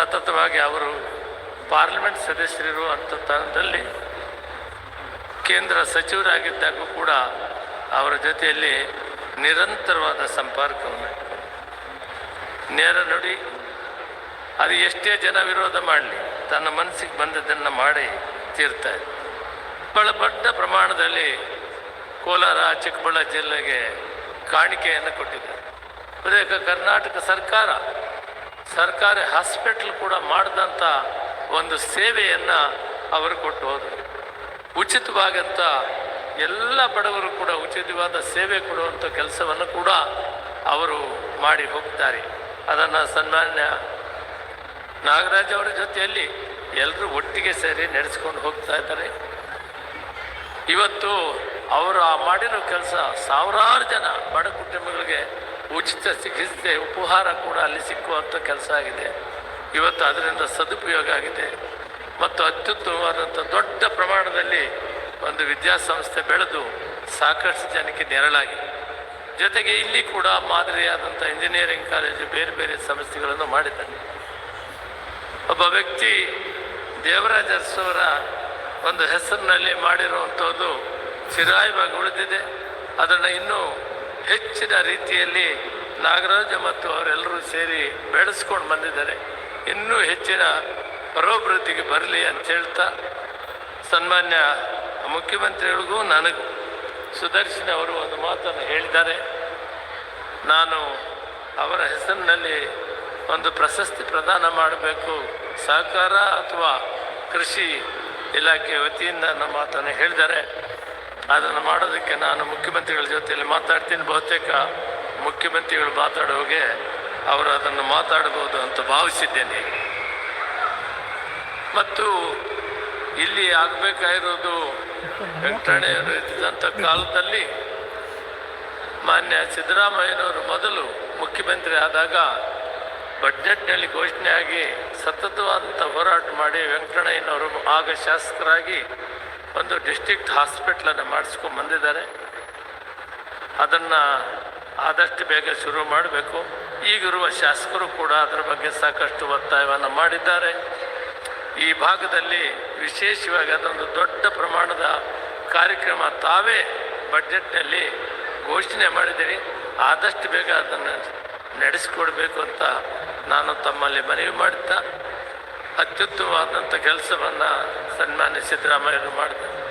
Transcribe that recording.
ಸತತವಾಗಿ ಅವರು ಪಾರ್ಲಿಮೆಂಟ್ ಸದಸ್ಯರಿರುವಂಥ ತನದಲ್ಲಿ ಕೇಂದ್ರ ಸಚಿವರಾಗಿದ್ದಾಗೂ ಕೂಡ ಅವರ ಜೊತೆಯಲ್ಲಿ ನಿರಂತರವಾದ ಸಂಪರ್ಕವನ್ನು. ನೇರ ನುಡಿ, ಅದು ಎಷ್ಟೇ ಜನ ವಿರೋಧ ಮಾಡಲಿ, ತನ್ನ ಮನಸ್ಸಿಗೆ ಬಂದದ್ದನ್ನು ಮಾಡಿ ತೀರ್ತಾರೆ ಬಹಳ ದೊಡ್ಡ ಪ್ರಮಾಣದಲ್ಲಿ ಕೋಲಾರ ಚಿಕ್ಕಬಳ್ಳಾ ಜಿಲ್ಲೆಗೆ ಕಾಣಿಕೆಯನ್ನು ಕೊಟ್ಟಿದ್ದಾರೆ. ಅದೇ ಕರ್ನಾಟಕ ಸರ್ಕಾರ ಸರ್ಕಾರಿ ಹಾಸ್ಪಿಟ್ಲ್ ಕೂಡ ಮಾಡಿದಂಥ ಒಂದು ಸೇವೆಯನ್ನು ಅವರು ಕೊಟ್ಟು ಹೋದರು. ಉಚಿತವಾಗಂಥ ಎಲ್ಲ ಬಡವರು ಕೂಡ ಉಚಿತವಾದ ಸೇವೆ ಕೊಡುವಂಥ ಕೆಲಸವನ್ನು ಕೂಡ ಅವರು ಮಾಡಿ ಹೋಗ್ತಾರೆ. ಅದನ್ನು ಸನ್ಮಾನ್ಯ ನಾಗರಾಜ್ ಅವರ ಜೊತೆಯಲ್ಲಿ ಎಲ್ಲರೂ ಒಟ್ಟಿಗೆ ಸೇರಿ ನಡೆಸ್ಕೊಂಡು ಹೋಗ್ತಾ ಇದ್ದಾರೆ. ಇವತ್ತು ಅವರು ಆ ಮಾಡಿರೋ ಕೆಲಸ ಸಾವಿರಾರು ಜನ ಬಡ ಕುಟುಂಬಗಳಿಗೆ ಉಚಿತ ಚಿಕಿತ್ಸೆ, ಉಪಹಾರ ಕೂಡ ಅಲ್ಲಿ ಸಿಕ್ಕುವಂಥ ಕೆಲಸ ಆಗಿದೆ. ಇವತ್ತು ಅದರಿಂದ ಸದುಪಯೋಗ ಆಗಿದೆ. ಮತ್ತು ಅತ್ಯುತ್ತಮವಾದಂಥ ದೊಡ್ಡ ಪ್ರಮಾಣದಲ್ಲಿ ಒಂದು ವಿದ್ಯಾಸಂಸ್ಥೆ ಬೆಳೆದು ಸಾಕಷ್ಟು ಜನಕ್ಕೆ ನೆರಳಾಗಿ. ಜೊತೆಗೆ ಇಲ್ಲಿ ಕೂಡ ಮಾದರಿಯಾದಂಥ ಇಂಜಿನಿಯರಿಂಗ್ ಕಾಲೇಜು ಬೇರೆ ಬೇರೆ ಸಂಸ್ಥೆಗಳನ್ನು ಮಾಡಿದ್ದಾನೆ ಒಬ್ಬ ವ್ಯಕ್ತಿ ದೇವರಾಜ ಅರಸವರ ಒಂದು ಹೆಸರಿನಲ್ಲಿ ಮಾಡಿರುವಂಥದ್ದು ಚಿರಾಯವಾಗಿ ಉಳಿದಿದೆ. ಅದನ್ನು ಇನ್ನೂ ಹೆಚ್ಚಿನ ರೀತಿಯಲ್ಲಿ ನಾಗರಾಜ ಮತ್ತು ಅವರೆಲ್ಲರೂ ಸೇರಿ ಬೆಳೆಸ್ಕೊಂಡು ಬಂದಿದ್ದಾರೆ. ಇನ್ನೂ ಹೆಚ್ಚಿನ ಪರೋಭಿವೃದ್ಧಿಗೆ ಬರಲಿ ಅಂತ ಹೇಳ್ತಾ ಸನ್ಮಾನ್ಯ ಮುಖ್ಯಮಂತ್ರಿಗಳಿಗೂ ನನಗೂ ಸುದರ್ಶನ್ ಅವರು ಒಂದು ಮಾತನ್ನು ಹೇಳಿದ್ದಾರೆ. ನಾನು ಅವರ ಹೆಸರಿನಲ್ಲಿ ಒಂದು ಪ್ರಶಸ್ತಿ ಪ್ರದಾನ ಮಾಡಬೇಕು. ಸಹಕಾರ ಅಥವಾ ಕೃಷಿ ಇಲಾಖೆ ವತಿಯಿಂದ ನಮ್ಮ ಮಾತನ್ನು ಹೇಳಿದ್ದಾರೆ. ಅದನ್ನು ಮಾಡೋದಕ್ಕೆ ನಾನು ಮುಖ್ಯಮಂತ್ರಿಗಳ ಜೊತೆಯಲ್ಲಿ ಮಾತಾಡ್ತೀನಿ. ಬಹುತೇಕ ಮುಖ್ಯಮಂತ್ರಿಗಳು ಮಾತಾಡೋಗೆ ಅವರು ಅದನ್ನು ಮಾತಾಡಬಹುದು ಅಂತ ಭಾವಿಸಿದ್ದೇನೆ. ಮತ್ತು ಇಲ್ಲಿ ಆಗಬೇಕಾಗಿರೋದು ವೆಂಕಟಣೆಯವರು ಇದ್ದಂಥ ಕಾಲದಲ್ಲಿ ಮಾನ್ಯ ಸಿದ್ದರಾಮಯ್ಯನವರು ಮೊದಲು ಮುಖ್ಯಮಂತ್ರಿ ಆದಾಗ ಬಜೆಟ್ನಲ್ಲಿ ಘೋಷಣೆಯಾಗಿ ಸತತವಾದಂಥ ಹೋರಾಟ ಮಾಡಿ ವೆಂಕಟಣ್ಣಯ್ಯನವರು ಆಗ ಶಾಸಕರಾಗಿ ಒಂದು ಡಿಸ್ಟ್ರಿಕ್ಟ್ ಹಾಸ್ಪಿಟ್ಲನ್ನು ಮಾಡಿಸ್ಕೊಂಡು ಬಂದಿದ್ದಾರೆ. ಅದನ್ನು ಆದಷ್ಟು ಬೇಗ ಶುರು ಮಾಡಬೇಕು. ಈಗಿರುವ ಶಾಸಕರು ಕೂಡ ಅದರ ಬಗ್ಗೆ ಸಾಕಷ್ಟು ಒತ್ತಾಯವನ್ನು ಮಾಡಿದ್ದಾರೆ. ಈ ಭಾಗದಲ್ಲಿ ವಿಶೇಷವಾಗಿ ಅದೊಂದು ದೊಡ್ಡ ಪ್ರಮಾಣದ ಕಾರ್ಯಕ್ರಮ ತಾವೇ ಬಡ್ಜೆಟ್ನಲ್ಲಿ ಘೋಷಣೆ ಮಾಡಿದ್ದೀರಿ. ಆದಷ್ಟು ಬೇಗ ಅದನ್ನು ನಡೆಸಿಕೊಡ್ಬೇಕು ಅಂತ ನಾನು ತಮ್ಮಲ್ಲಿ ಮನವಿ ಮಾಡುತ್ತಾ ಅತ್ಯುತ್ತಮವಾದಂಥ ಕೆಲಸವನ್ನು ಸನ್ಮಾನ್ಯ ಸಿದ್ದರಾಮಯ್ಯರು ಮಾಡಿದ್ದಾರೆ